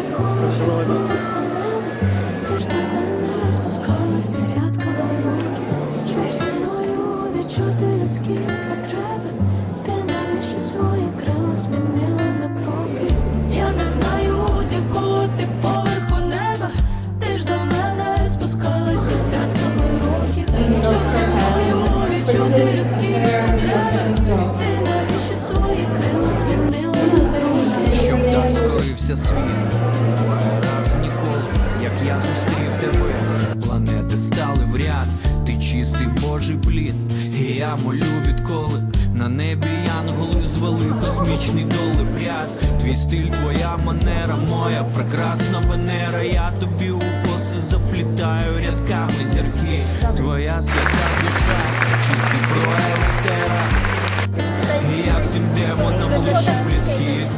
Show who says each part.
Speaker 1: з якого ти поверху Ти ж до мене спускалась десятками років, щоб зі мною відчути людські потреби. Ти навіщо свої крила змінила
Speaker 2: скорився світ, раз ніколи, як я зустрів тебе, планети стали в ряд, ти чистий божий плід, і я молю відколи. На небі янголи звели космічний долепряд Твій стиль, твоя манера, моя прекрасна венера. Я тобі у коси заплітаю рядками зірки. Твоя свята душа, чистий проектера. І я всім демонам лишу плітки